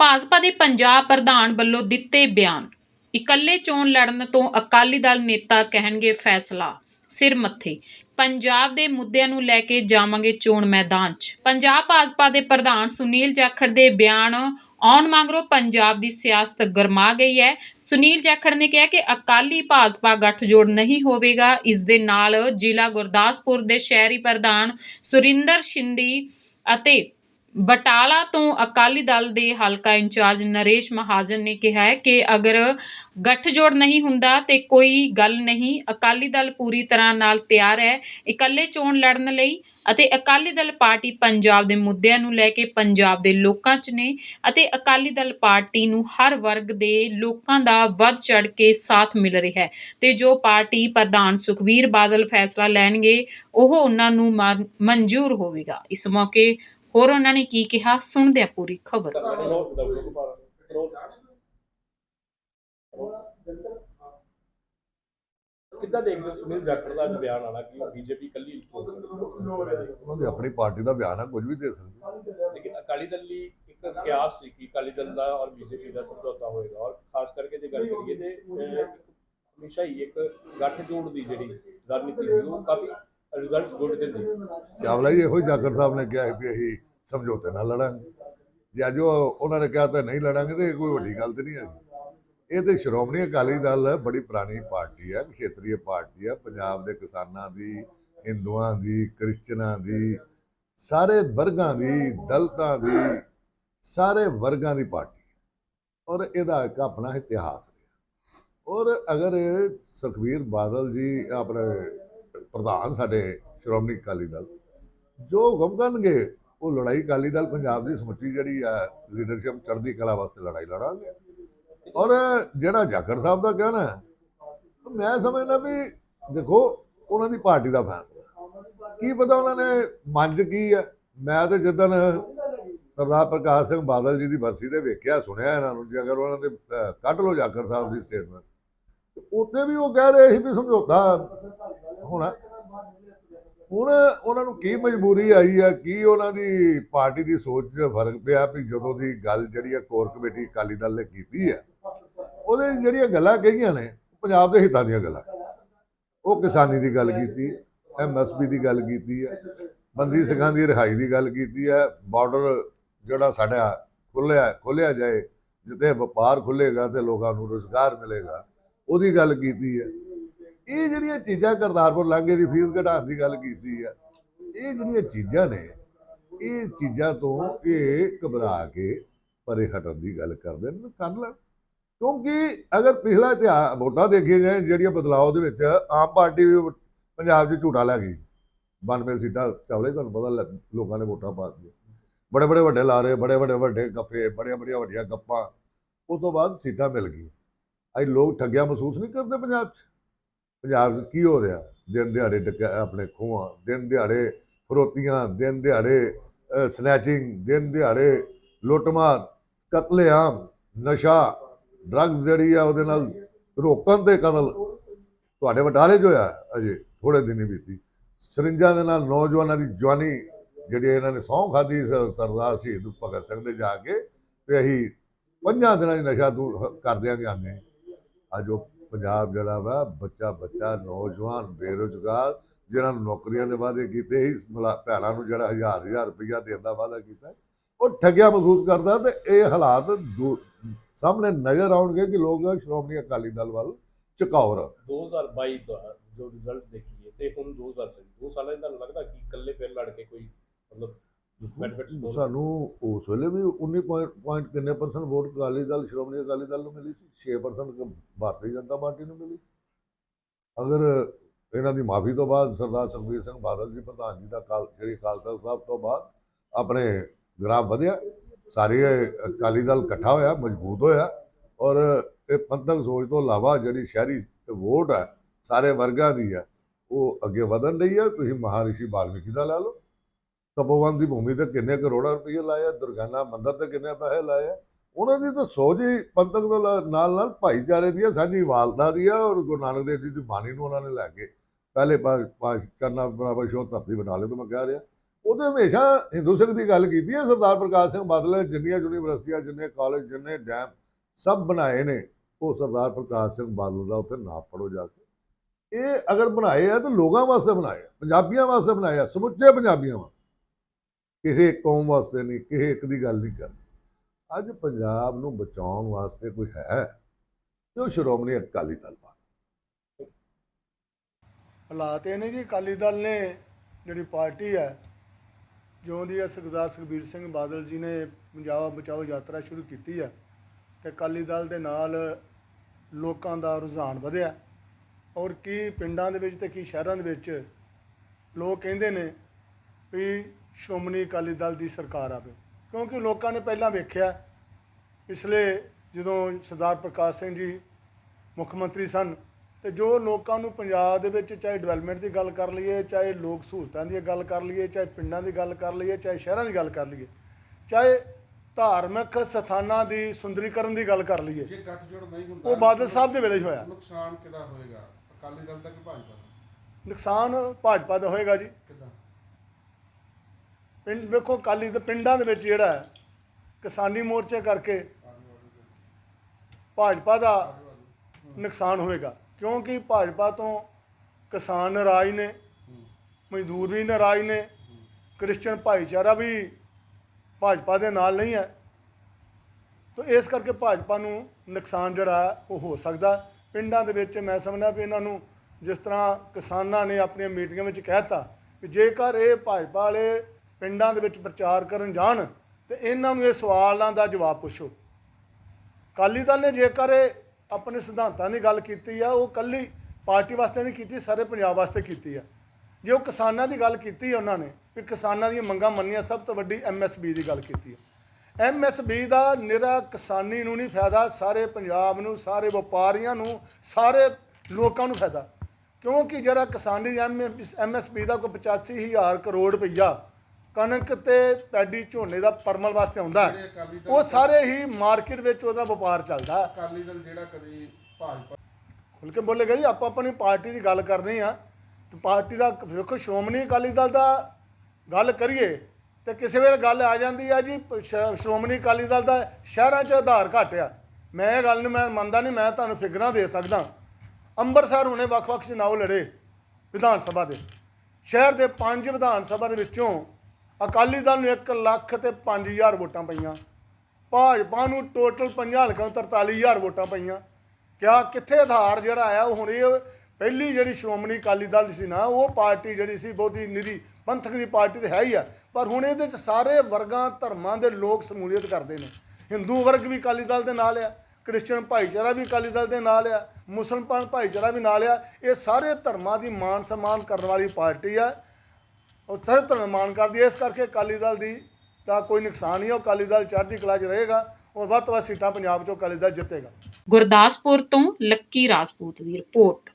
ਭਾਜਪਾ ਦੇ ਪੰਜਾਬ ਪ੍ਰਧਾਨ ਵੱਲੋਂ ਦਿੱਤੇ ਬਿਆਨ। ਇਕੱਲੇ ਚੋਣ ਲੜਨ ਤੋਂ ਅਕਾਲੀ ਦਲ ਨੇਤਾ ਕਹਿਣਗੇ ਫੈਸਲਾ। ਸਿਰ ਮੱਥੇ। ਪੰਜਾਬ ਦੇ ਮੁੱਦਿਆਂ ਨੂੰ ਲੈ ਕੇ ਜਾਵਾਂਗੇ ਚੋਣ ਮੈਦਾਨ 'ਚ। ਪੰਜਾਬ ਭਾਜਪਾ ਦੇ ਪ੍ਰਧਾਨ ਸੁਨੀਲ ਜਾਖੜ ਦੇ ਬਿਆਨ ਆਉਣ ਮਗਰੋਂ ਪੰਜਾਬ ਦੀ ਸਿਆਸਤ ਗਰਮਾ ਗਈ ਹੈ। ਸੁਨੀਲ ਜਾਖੜ ਨੇ ਕਿਹਾ ਕਿ ਅਕਾਲੀ ਭਾਜਪਾ ਗੱਠਜੋੜ ਨਹੀਂ ਹੋਵੇਗਾ। ਇਸ ਦੇ ਨਾਲ ਜ਼ਿਲ੍ਹਾ ਗੁਰਦਾਸਪੁਰ ਦੇ ਸ਼ਹਿਰੀ ਪ੍ਰਧਾਨ ਸੁਰਿੰਦਰ ਸ਼ਿੰਦੀ ਅਤੇ ਬਟਾਲਾ ਤੋਂ ਅਕਾਲੀ ਦਲ ਦੇ ਹਲਕਾ ਇੰਚਾਰਜ ਨਰੇਸ਼ ਮਹਾਜਨ ਨੇ ਕਿਹਾ ਹੈ ਕਿ ਅਗਰ ਗੱਠਜੋੜ ਨਹੀਂ ਹੁੰਦਾ ਤੇ ਕੋਈ ਗੱਲ ਨਹੀਂ, ਅਕਾਲੀ ਦਲ ਪੂਰੀ ਤਰ੍ਹਾਂ ਨਾਲ ਤਿਆਰ ਹੈ ਇਕੱਲੇ ਚੋਣ ਲੜਨ ਲਈ ਅਤੇ ਅਕਾਲੀ ਦਲ ਪਾਰਟੀ ਪੰਜਾਬ ਦੇ ਮੁੱਦਿਆਂ ਨੂੰ ਲੈ ਕੇ ਪੰਜਾਬ ਦੇ ਲੋਕਾਂ 'ਚ ਨੇ ਅਤੇ ਅਕਾਲੀ ਦਲ ਪਾਰਟੀ ਨੂੰ ਹਰ ਵਰਗ ਦੇ ਲੋਕਾਂ ਦਾ ਵੱਧ ਚੜ ਕੇ ਸਾਥ ਮਿਲ ਰਿਹਾ ਹੈ। ਤੇ ਜੋ ਪਾਰਟੀ ਪ੍ਰਧਾਨ ਸੁਖਬੀਰ ਬਾਦਲ ਫੈਸਲਾ ਲੈਣਗੇ, ਉਹ ਉਹਨਾਂ ਨੂੰ ਮਨ- ਮਨਜ਼ੂਰ ਹੋਵੇਗਾ। ਇਸ ਮੌਕੇ ਹੋਰ ਉਹਨਾਂ ਨੇ ਕੀ ਕਿਹਾ? ਸੁਣਦੇ ਆ ਪੂਰੀ ਖਬਰ। ਕਿੱਦਾਂ ਦੇਖਦੇ ਹੋ ਸੁਨੀਲ ਜਾਖੜ ਦਾ ਅੱਜ ਬਿਆਨ ਆਣਾ ਕਿ ਬੀਜੇਪੀ ਕੱਲੀ ਉਹਨਾਂ ਦੀ ਆਪਣੀ ਪਾਰਟੀ ਦਾ ਬਿਆਨ ਆ ਕੁਝ ਵੀ ਦੇ ਸਕਦੀ। ਲੇਕਿਨ ਅਕਾਲੀ ਦਲ ਲਈ ਇੱਕ ਕਿਆਸ ਸੀ ਕਿ ਅਕਾਲੀ ਦਲ ਦਾ ਔਰ ਬੀਜੇਪੀ ਦਾ ਸਮਝੌਤਾ ਹੋਏਗਾ। ਔਰ ਖਾਸ ਕਰਕੇ ਜੇ ਗੱਲ ਕਰੀਏ ਤੇ ਹਮੇਸ਼ਾ ਹੀ ਇੱਕ ਗੱਠਜੋੜ ਦੀ ਜਿਹੜੀ ਰਣਨੀਤੀ ਸੀ ਉਹ ਕਾਫੀ ਰਿਜ਼ਲਟਸ ਗੁੱਡ ਦਿੰਦੀ। ਚਾਵਲਾ ਜੀ ਇਹੋ ਜਾਖੜ ਸਾਹਿਬ ਨੇ ਕਿਹਾ ਵੀ ਅਸੀਂ ਸਮਝੌਤੇ ਨਾਲ ਲੜਾਂਗੇ। ਜੇ ਅੱਜ ਉਹ ਉਹਨਾਂ ਨੇ ਕਿਹਾ ਤਾਂ ਨਹੀਂ ਲੜਾਂਗੇ ਤੇ ਇਹ ਕੋਈ ਵੱਡੀ ਗੱਲ ਤੇ ਨਹੀਂ ਹੈਗੀ। ਇਹ ਤੇ ਸ਼੍ਰੋਮਣੀ ਅਕਾਲੀ ਦਲ ਬੜੀ ਪੁਰਾਣੀ ਪਾਰਟੀ ਹੈ, ਖੇਤਰੀ ਪਾਰਟੀ ਹੈ। ਪੰਜਾਬ ਦੇ ਕਿਸਾਨਾਂ ਦੀ, ਹਿੰਦੂਆਂ ਦੀ, ਕ੍ਰਿਸਚਨਾਂ ਦੀ, ਸਾਰੇ ਵਰਗਾਂ ਦੀ, ਦਲਤਾਂ ਦੀ, ਸਾਰੇ ਵਰਗਾਂ ਦੀ ਪਾਰਟੀ ਔਰ ਇਹਦਾ ਇੱਕ ਆਪਣਾ ਇਤਿਹਾਸ ਹੈ ਔਰ ਅਗਰ ਸੁਖਬੀਰ ਬਾਦਲ ਜੀ, ਆਪਣੇ ਪ੍ਰਧਾਨ ਸਾਡੇ ਸ਼੍ਰੋਮਣੀ ਅਕਾਲੀ ਦਲ, ਜੋ ਹੁਕਮ ਕਰਨਗੇ ਉਹ ਲੜਾਈ ਅਕਾਲੀ ਦਲ ਪੰਜਾਬ ਦੀ ਸਮੁੱਚੀ ਜਿਹੜੀ ਆ ਲੀਡਰਸ਼ਿਪ ਚੜ੍ਹਦੀ ਕਲਾ ਵਾਸਤੇ ਲੜਾਈ ਲੜਾਂਗੇ। ਔਰ ਜਿਹੜਾ ਜਾਖੜ ਸਾਹਿਬ ਦਾ ਕਹਿਣਾ ਮੈਂ ਸਮਝਦਾ ਵੀ ਦੇਖੋ, ਉਹਨਾਂ ਦੀ ਪਾਰਟੀ ਦਾ ਫੈਸਲਾ ਕੀ ਪਤਾ ਉਹਨਾਂ ਨੇ ਮੰਜ ਕੀ ਹੈ? ਮੈਂ ਤਾਂ ਜਿੱਦਣ ਸਰਦਾਰ ਪ੍ਰਕਾਸ਼ ਸਿੰਘ ਬਾਦਲ ਜੀ ਦੀ ਬਰਸੀ ਤੇ ਵੇਖਿਆ, ਸੁਣਿਆ ਇਹਨਾਂ ਨੂੰ, ਜੇ ਅਗਰ ਉਹਨਾਂ ਦੇ ਕੱਢ ਲਓ ਜਾਖੜ ਸਾਹਿਬ ਦੀ ਸਟੇਟਮੈਂਟ ਉੱਤੇ ਵੀ ਉਹ ਕਹਿ ਰਹੇ ਸੀ ਵੀ ਸਮਝੌਤਾ ਹੋਣਾ। ਹੁਣ ਉਹਨਾਂ ਨੂੰ ਕੀ ਮਜਬੂਰੀ ਆਈ ਆ, ਕੀ ਉਹਨਾਂ ਦੀ ਪਾਰਟੀ ਦੀ ਸੋਚ 'ਚ ਫ਼ਰਕ ਪਿਆ ਵੀ ਜਦੋਂ ਦੀ ਗੱਲ ਜਿਹੜੀ ਆ ਕੋਰ ਕਮੇਟੀ ਅਕਾਲੀ ਦਲ ਨੇ ਕੀਤੀ ਹੈ ਉਹਦੇ ਜਿਹੜੀਆਂ ਗੱਲਾਂ ਕਹੀਆਂ ਨੇ ਪੰਜਾਬ ਦੇ ਹਿੱਤਾਂ ਦੀਆਂ ਗੱਲਾਂ। ਉਹ ਕਿਸਾਨੀ ਦੀ ਗੱਲ ਕੀਤੀ ਐਮਐਸਪੀ ਦੀ ਗੱਲ ਕੀਤੀ ਹੈ ਬੰਦੀ ਸਿੰਘਾਂ ਦੀ ਰਿਹਾਈ ਦੀ ਗੱਲ ਕੀਤੀ ਹੈ ਬਾਰਡਰ ਜਿਹੜਾ ਸਾਡਾ ਖੁੱਲਿਆ ਖੋਲਿਆ ਜਾਏ, ਜਿੱਥੇ ਵਪਾਰ ਖੁੱਲੇਗਾ ਤੇ ਲੋਕਾਂ ਨੂੰ ਰੋਜ਼ਗਾਰ ਮਿਲੇਗਾ, ਉਹਦੀ ਗੱਲ ਕੀਤੀ ਹੈ ਇਹ ਜਿਹੜੀਆਂ ਚੀਜ਼ਾਂ ਕਰਤਾਰਪੁਰ ਲਾਂਘੇ ਦੀ ਫੀਸ ਘਟਾਉਣ ਦੀ ਗੱਲ ਕੀਤੀ ਹੈ ਇਹ ਜਿਹੜੀਆਂ ਚੀਜ਼ਾਂ ਨੇ, ਇਹ ਚੀਜ਼ਾਂ ਤੋਂ ਇਹ ਘਬਰਾ ਕੇ ਪਰੇ ਹਟਣ ਦੀ ਗੱਲ ਕਰਦੇ ਨੇ ਕਰ ਲੈਣ ਕਿਉਂਕਿ ਅਗਰ ਪਿਛਲਾ ਇਤਿਹਾਸ ਵੋਟਾਂ ਦੇਖੀਆਂ ਜਾਏ, ਜਿਹੜੀਆਂ ਬਦਲਾਅ ਦੇ ਵਿੱਚ ਆਮ ਪਾਰਟੀ ਵੀ ਪੰਜਾਬ 'ਚ ਝੂਟਾ ਲੈ ਗਈ। 92 ਸੀਟਾਂ ਚਾਵਲੇ ਤੁਹਾਨੂੰ ਪਤਾ ਲੱਗ- ਲੋਕਾਂ ਨੇ ਵੋਟਾਂ ਪਾ ਦਿੱਤੀਆਂ। ਬੜੇ ਬੜੇ ਵੱਡੇ ਲਾਰੇ ਬੜੇ ਬੜੇ ਵੱਡੇ ਗੱਫੇ ਬੜੀਆਂ ਬੜੀਆਂ ਵੱਡੀਆਂ ਗੱਪਾਂ। ਉਸ ਤੋਂ ਬਾਅਦ ਸੀਟਾਂ ਮਿਲ ਗਈਆਂ। ਅੱਜ ਲੋਕ ਠੱਗਿਆ ਮਹਿਸੂਸ ਨਹੀਂ ਕਰਦੇ ਪੰਜਾਬ 'ਚ। ਪੰਜਾਬ 'ਚ ਕੀ ਹੋ ਰਿਹਾ? ਦਿਨ ਦਿਹਾੜੇ ਡਕੈ ਆਪਣੇ ਖੂਹਾਂ, ਦਿਨ ਦਿਹਾੜੇ ਫਰੋਤੀਆਂ, ਦਿਨ ਦਿਹਾੜੇ ਸਨੈਚਿੰਗ ਦਿਨ ਦਿਹਾੜੇ ਲੁੱਟਮਾਰ, ਕਤਲੇਆਮ, ਨਸ਼ਾ ਡਰੱਗਸ ਜਿਹੜੀ ਆ ਉਹਦੇ ਨਾਲ ਰੋਕਣ ਤੇ ਕਤਲ। ਤੁਹਾਡੇ ਵਟਾਰੇ 'ਚ ਹੋਇਆ ਅਜੇ ਥੋੜੇ ਦਿਨ ਹੀ ਬੀਤੀ। ਸਰਿੰਜਾਂ ਦੇ ਨਾਲ ਨੌਜਵਾਨਾਂ ਦੀ ਜਵਾਨੀ ਜਿਹੜੀ ਇਹਨਾਂ ਨੇ ਸਹੁੰ ਖਾਦੀ ਸਰਦਾਰ ਸ਼ਹੀਦ ਭਗਤ ਸਿੰਘ ਦੇ ਜਾ ਕੇ ਤੇ ਅਸੀਂ ਪੰਜਾਂ ਦਿਨਾਂ 'ਚ ਨਸ਼ਾ ਦੂਰ ਕਰ ਦਿਆਂਗੇ ਆਨੇ ਅੱਜ ਉਹ ਪੰਜਾਬ ਜਿਹੜਾ ਵਾ, ਬੱਚਾ ਬੱਚਾ, ਨੌਜਵਾਨ ਬੇਰੁਜ਼ਗਾਰ, ਜਿਨ੍ਹਾਂ ਨੂੰ ਨੌਕਰੀਆਂ ਦੇ ਵਾਅਦੇ ਕੀਤੇ, ਇਸ ਭੈਣਾਂ ਨੂੰ ਜਿਹੜਾ ਹਜ਼ਾਰ ਹਜ਼ਾਰ ਰੁਪਈਆ ਦੇਣ ਦਾ ਵਾਅਦਾ ਕੀਤਾ, ਉਹ ਠੱਗਿਆ ਮਹਿਸੂਸ ਕਰਦਾ ਤੇ ਇਹ ਹਾਲਾਤ ਸਾਹਮਣੇ ਨਜ਼ਰ ਆਉਣਗੇ ਕਿ ਲੋਕ ਸ਼੍ਰੋਮਣੀ ਅਕਾਲੀ ਦਲ ਵੱਲ ਝੁਕਾਓ ਰਹੇ। 2022 ਦਾ ਜੋ ਰਿਜ਼ਲਟ ਦੇਖੀਏ ਤੇ ਹੁਣ 2023 ਦੋ ਸਾਲਾਂ ਦਾ ਲੱਗਦਾ ਕਿ ਇਕੱਲੇ ਫਿਰ ਲੜ ਕੇ ਕੋਈ ਮਤਲਬ ਬੈਨੀਫਿਟ ਸਕੋਰ ਸਾਨੂੰ ਉਸ ਵੇਲੇ ਵੀ 19 ਪੁਆਇੰਟ ਕਿੰਨੇ ਪਰਸੈਂਟ ਵੋਟ ਅਕਾਲੀ ਦਲ ਸ਼੍ਰੋਮਣੀ ਅਕਾਲੀ ਦਲ ਨੂੰ ਮਿਲੀ ਸੀ? 6% ਭਾਰਤੀ ਜਨਤਾ ਪਾਰਟੀ ਨੂੰ ਮਿਲੀ। ਅਗਰ ਇਹਨਾਂ ਦੀ ਮਾਫੀ ਤੋਂ ਬਾਅਦ ਸਰਦਾਰ ਸੁਖਬੀਰ ਸਿੰਘ ਬਾਦਲ ਜੀ ਪ੍ਰਧਾਨ ਜੀ ਦਾ ਕਾਲ ਸ੍ਰੀ ਅਕਾਲ ਤਖਤ ਸਾਹਿਬ ਤੋਂ ਬਾਅਦ ਆਪਣੇ ਗ੍ਰਾਫ ਵਧਿਆ। ਸਾਰੇ ਅਕਾਲੀ ਦਲ ਇਕੱਠਾ ਹੋਇਆ ਮਜ਼ਬੂਤ ਹੋਇਆ ਔਰ ਇਹ ਪੰਥਕ ਸੋਚ ਤੋਂ ਇਲਾਵਾ ਜਿਹੜੀ ਸ਼ਹਿਰੀ ਵੋਟ ਹੈ ਸਾਰੇ ਵਰਗਾਂ ਦੀ ਹੈ ਉਹ ਅੱਗੇ ਵਧਣ ਰਹੀ ਹੈ। ਤੁਸੀਂ ਮਹਾਰਿਸ਼ੀ ਵਾਲਮੀਕੀ ਦਾ ਲਾ ਲਓ। ਤਪੋਵਨ ਦੀ ਭੂਮੀ ਤੇ ਕਿੰਨੇ ਕਰੋੜਾਂ ਰੁਪਏ ਲਾਏ ਆ ਦੁਰਗਾਨਾ ਮੰਦਿਰ ਤੇ ਕਿੰਨੇ ਪੈਸੇ ਲਾਏ ਆ। ਉਹਨਾਂ ਦੀ ਤਾਂ ਸੋਝ ਹੀ ਪੰਥਕ ਦੇ ਲਾ- ਨਾਲ ਨਾਲ ਭਾਈਚਾਰੇ ਦੀ ਆ ਸਾਂਝੀ ਵਾਲਦਾ ਦੀ ਆ, ਔਰ ਗੁਰੂ ਨਾਨਕ ਦੇਵ ਜੀ ਦੀ ਬਾਣੀ ਨੂੰ ਉਹਨਾਂ ਨੇ ਲੈ ਕੇ ਪਹਿਲੇ ਪਾਸ਼ ਕਰਨਾ ਬਰਾਬਰ ਸ਼ੋਅ ਧਰਤੀ ਬਣਾ ਲਿਆ ਤੋਂ ਮੈਂ ਕਹਿ ਰਿਹਾ। ਉਹਦੇ ਹਮੇਸ਼ਾ ਹਿੰਦੂ ਸਿੱਖ ਦੀ ਗੱਲ ਕੀਤੀ ਹੈ ਸਰਦਾਰ ਪ੍ਰਕਾਸ਼ ਸਿੰਘ ਬਾਦਲ ਨੇ ਜਿੰਨੀਆਂ ਯੂਨੀਵਰਸਿਟੀਆਂ, ਜਿੰਨੇ ਕਾਲਜ, ਜਿੰਨੇ ਡੈਮ ਸਭ ਬਣਾਏ ਨੇ, ਉਹ ਸਰਦਾਰ ਪ੍ਰਕਾਸ਼ ਸਿੰਘ ਬਾਦਲ ਦਾ ਉੱਥੇ ਨਾ ਪੜੋ ਜਾ ਕੇ। ਇਹ ਅਗਰ ਬਣਾਏ ਆ, ਤਾਂ ਲੋਕਾਂ ਵਾਸਤੇ ਬਣਾਏ ਆ, ਪੰਜਾਬੀਆਂ ਵਾਸਤੇ ਬਣਾਏ ਆ, ਸਮੁੱਚੇ ਪੰਜਾਬੀਆਂ ਵਾਸਤੇ। ਕਿਸੇ ਕੌਮ ਵਾਸਤੇ ਨਹੀਂ, ਕਿਸੇ ਇੱਕ ਦੀ ਗੱਲ ਨਹੀਂ ਕਰਨੀ। ਅੱਜ ਪੰਜਾਬ ਨੂੰ ਬਚਾਉਣ ਵਾਸਤੇ ਕੋਈ ਹੈ ਤੇ ਸ਼੍ਰੋਮਣੀ ਅਕਾਲੀ ਦਲ ਵਾ ਹਾਲਾਤ ਇਹ ਨੇ ਜੀ ਅਕਾਲੀ ਦਲ ਨੇ ਜਿਹੜੀ ਪਾਰਟੀ ਹੈ, ਜਿਉਂ ਦੀ ਹੈ ਸਰਦਾਰ ਸੁਖਬੀਰ ਸਿੰਘ ਬਾਦਲ ਜੀ ਨੇ ਪੰਜਾਬ ਬਚਾਓ ਯਾਤਰਾ ਸ਼ੁਰੂ ਕੀਤੀ ਹੈ, ਤੇ ਅਕਾਲੀ ਦਲ ਦੇ ਨਾਲ ਲੋਕਾਂ ਦਾ ਰੁਝਾਨ ਵਧਿਆ। ਔਰ ਕੀ ਪਿੰਡਾਂ ਦੇ ਵਿੱਚ ਤੇ ਕੀ ਸ਼ਹਿਰਾਂ ਦੇ ਵਿੱਚ ਲੋਕ ਕਹਿੰਦੇ ਨੇ ਵੀ ਸ਼੍ਰੋਮਣੀ ਅਕਾਲੀ ਦਲ ਦੀ ਸਰਕਾਰ ਆਵੇ। ਕਿਉਂਕਿ ਲੋਕਾਂ ਨੇ ਪਹਿਲਾਂ ਵੇਖਿਆ ਪਿਛਲੇ ਜਦੋਂ ਸਰਦਾਰ ਪ੍ਰਕਾਸ਼ ਸਿੰਘ ਜੀ ਮੁੱਖ ਮੰਤਰੀ ਸਨ ਤੇ ਜੋ ਲੋਕਾਂ ਨੂੰ ਪੰਜਾਬ ਦੇ ਵਿੱਚ ਚਾਹੇ ਡਿਵੈਲਪਮੈਂਟ ਦੀ ਗੱਲ ਕਰ ਲਈਏ ਚਾਹੇ ਲੋਕ ਸਹੂਲਤਾਂ ਦੀ ਗੱਲ ਕਰ ਲਈਏ ਚਾਹੇ ਪਿੰਡਾਂ ਦੀ ਗੱਲ ਕਰ ਲਈਏ ਚਾਹੇ ਸ਼ਹਿਰਾਂ ਦੀ ਗੱਲ ਕਰ ਲਈਏ ਚਾਹੇ ਧਾਰਮਿਕ ਸਥਾਨਾਂ ਦੀ ਸੁੰਦਰੀਕਰਨ ਦੀ ਗੱਲ ਕਰ ਲਈਏ ਜੇ ਗੱਠਜੋੜ ਨਹੀਂ ਹੁੰਦਾ ਉਹ ਬਾਦਲ ਸਾਹਿਬ ਦੇ ਵੇਲੇ ਹੀ ਹੋਇਆ। ਨੁਕਸਾਨ ਕਿਹਦਾ ਹੋਏਗਾ? ਅਕਾਲੀ ਦਲ ਦਾ ਕਿ ਭਾਜਪਾ ਦਾ? ਨੁਕਸਾਨ ਭਾਜਪਾ ਦਾ ਹੋਏਗਾ ਜੀ। ਪਿੰਡ ਵੇਖੋ ਕਾਲੀ ਦੇ ਪਿੰਡਾਂ ਦੇ ਵਿੱਚ ਜਿਹੜਾ ਹੈ, ਕਿਸਾਨੀ ਮੋਰਚੇ ਕਰਕੇ ਭਾਜਪਾ ਦਾ ਨੁਕਸਾਨ ਹੋਏਗਾ। ਕਿਉਂਕਿ ਭਾਜਪਾ ਤੋਂ ਕਿਸਾਨ ਨਾਰਾਜ਼ ਨੇ ਮਜ਼ਦੂਰ ਵੀ ਨਾਰਾਜ਼ ਨੇ ਕ੍ਰਿਸਚਨ ਭਾਈਚਾਰਾ ਵੀ ਭਾਜਪਾ ਦੇ ਨਾਲ ਨਹੀਂ ਹੈ। ਤਾਂ ਇਸ ਕਰਕੇ ਭਾਜਪਾ ਨੂੰ ਨੁਕਸਾਨ ਜਿਹੜਾ ਹੈ ਉਹ ਹੋ ਸਕਦਾ। ਪਿੰਡਾਂ ਦੇ ਵਿੱਚ ਮੈਂ ਸਮਝਦਾ ਵੀ ਇਹਨਾਂ ਨੂੰ ਜਿਸ ਤਰ੍ਹਾਂ ਕਿਸਾਨਾਂ ਨੇ ਆਪਣੀਆਂ ਮੀਟਿੰਗਾਂ ਵਿੱਚ ਕਹਿਤਾ ਕਿ ਜੇਕਰ ਇਹ ਭਾਜਪਾ ਵਾਲੇ ਪਿੰਡਾਂ ਦੇ ਵਿੱਚ ਪ੍ਰਚਾਰ ਕਰਨ ਜਾਣ ਤੇ ਇਹਨਾਂ ਨੂੰ ਇਹ ਸਵਾਲਾਂ ਦਾ ਜਵਾਬ ਪੁੱਛੋ। ਅਕਾਲੀ ਦਲ ਨੇ ਜੇਕਰ ਇਹ ਆਪਣੇ ਸਿਧਾਂਤਾਂ ਦੀ ਗੱਲ ਕੀਤੀ ਆ, ਉਹ ਕੱਲੀ ਪਾਰਟੀ ਵਾਸਤੇ ਨਹੀਂ ਕੀਤੀ, ਸਾਰੇ ਪੰਜਾਬ ਵਾਸਤੇ ਕੀਤੀ ਆ। ਜੇ ਉਹ ਕਿਸਾਨਾਂ ਦੀ ਗੱਲ ਕੀਤੀ ਆ ਉਹਨਾਂ ਨੇ, ਵੀ ਕਿਸਾਨਾਂ ਦੀਆਂ ਮੰਗਾਂ ਮੰਨੀਆਂ, ਸਭ ਤੋਂ ਵੱਡੀ ਐਮਐਸਬੀ ਦੀ ਗੱਲ ਕੀਤੀ ਆ। ਐਮਐਸਬੀ ਦਾ ਨਿਰਾ ਕਿਸਾਨੀ ਨੂੰ ਨਹੀਂ ਫਾਇਦਾ, ਸਾਰੇ ਪੰਜਾਬ ਨੂੰ, ਸਾਰੇ ਵਪਾਰੀਆਂ ਨੂੰ, ਸਾਰੇ ਲੋਕਾਂ ਨੂੰ ਫਾਇਦਾ। ਕਿਉਂਕਿ ਜਿਹੜਾ ਕਿਸਾਨੀ ਐਮਐਸਪੀ ਦਾ ਕੋਈ 85000 ਕਰੋੜ ਰੁਪਈਆ ਕਣਕ ਤੇ ਪੈਡੀ ਝੋਨੇ ਦਾ ਪਰਮਲ ਵਾਸਤੇ ਆਉਂਦਾ ਉਹ ਸਾਰੇ ਹੀ ਮਾਰਕੀਟ ਵਿੱਚ ਉਹਦਾ ਵਪਾਰ ਚੱਲਦਾ ਹੈ। ਅਕਾਲੀ ਦਲ ਜਿਹੜਾ ਕਦੀ ਭਾਜਪਾ ਖੁੱਲ ਕੇ ਬੋਲੇ ਜੀ ਆਪਾਂ ਆਪਣੀ ਪਾਰਟੀ ਦੀ ਗੱਲ ਕਰਨੀ ਆ। ਤੇ ਪਾਰਟੀ ਦਾ ਵੇਖੋ ਸ਼੍ਰੋਮਣੀ ਅਕਾਲੀ ਦਲ ਦਾ ਗੱਲ ਕਰੀਏ ਤੇ ਕਿਸੇ ਵੇਲੇ ਗੱਲ ਆ ਜਾਂਦੀ ਆ ਜੀ ਸ਼੍ਰੋਮਣੀ ਅਕਾਲੀ ਦਲ ਦਾ ਸ਼ਹਿਰਾਂ 'ਚ ਆਧਾਰ ਘੱਟ ਆ। ਮੈਂ ਇਹ ਗੱਲ ਨੂੰ ਮੈਂ ਮੰਨਦਾ ਨਹੀਂ ਮੈਂ ਤੁਹਾਨੂੰ ਫਿਗਰਾਂ ਦੇ ਸਕਦਾ। ਅੰਮ੍ਰਿਤਸਰ ਹੁਣੇ ਵੱਖ-ਵੱਖ ਚੁਣਾਵ ਲੜੇ ਵਿਧਾਨ ਸਭਾ ਦੇ। ਸ਼ਹਿਰ ਦੇ ਪੰਜ ਵਿਧਾਨ ਸਭਾ ਦੇ ਵਿੱਚੋਂ ਅਕਾਲੀ ਦਲ ਨੂੰ 1 ਲੱਖ ਤੇ 5000 ਵੋਟਾਂ ਪਈਆਂ। ਭਾਜਪਾ ਨੂੰ ਟੋਟਲ 50 ਹਲਕਿਆਂ ਤੋਂ 43000 ਵੋਟਾਂ ਪਈਆਂ। ਕਿਆ ਕਿੱਥੇ ਆਧਾਰ ਜਿਹੜਾ ਆਇਆ, ਉਹ ਹੁਣ ਇਹ ਪਹਿਲੀ ਜਿਹੜੀ ਸ਼੍ਰੋਮਣੀ ਅਕਾਲੀ ਦਲ ਸੀ ਨਾ, ਉਹ ਪਾਰਟੀ ਜਿਹੜੀ ਸੀ ਬਹੁਤੀ ਨਿਰੀ ਪੰਥਕ ਦੀ ਪਾਰਟੀ ਤੇ ਹੈ ਹੀ ਆ। ਪਰ ਹੁਣ ਇਹਦੇ ਚ ਸਾਰੇ ਵਰਗਾਂ, ਧਰਮਾਂ ਦੇ ਲੋਕ ਸਮੂਲੀਅਤ ਕਰਦੇ ਨੇ। ਹਿੰਦੂ ਵਰਗ ਵੀ ਅਕਾਲੀ ਦਲ ਦੇ ਨਾਲ ਆ ਕ੍ਰਿਸਚੀਅਨ ਭਾਈਚਾਰਾ ਵੀ ਅਕਾਲੀ ਦਲ ਦੇ ਨਾਲ ਆ, ਮੁਸਲਮਾਨ ਭਾਈਚਾਰਾ ਵੀ ਨਾਲ ਆ। ਇਹ ਸਾਰੇ ਧਰਮਾਂ ਦੀ ਮਾਨ ਸਨਮਾਨ ਕਰਨ ਵਾਲੀ ਪਾਰਟੀ ਆ। ਉਹ ਸਾਰੇ ਧਰਮ ਮਾਨ ਕਰਦੀ ਹੈ, ਇਸ ਕਰਕੇ ਅਕਾਲੀ ਦਲ ਦੀ ਦਾ ਕੋਈ ਨੁਕਸਾਨ ਨਹੀਂ ਹੈ, ਉਹ ਅਕਾਲੀ ਦਲ ਚੜ੍ਹਦੀ ਕਲਾ 'ਚ ਰਹੇਗਾ, ਔਰ ਵੱਧ ਤੋਂ ਵੱਧ ਸੀਟਾਂ ਪੰਜਾਬ 'ਚੋਂ ਅਕਾਲੀ ਦਲ ਜਿੱਤੇਗਾ। ਗੁਰਦਾਸਪੁਰ ਤੋਂ ਲੱਕੀ ਰਾਜਪੂਤ ਦੀ ਰਿਪੋਰਟ।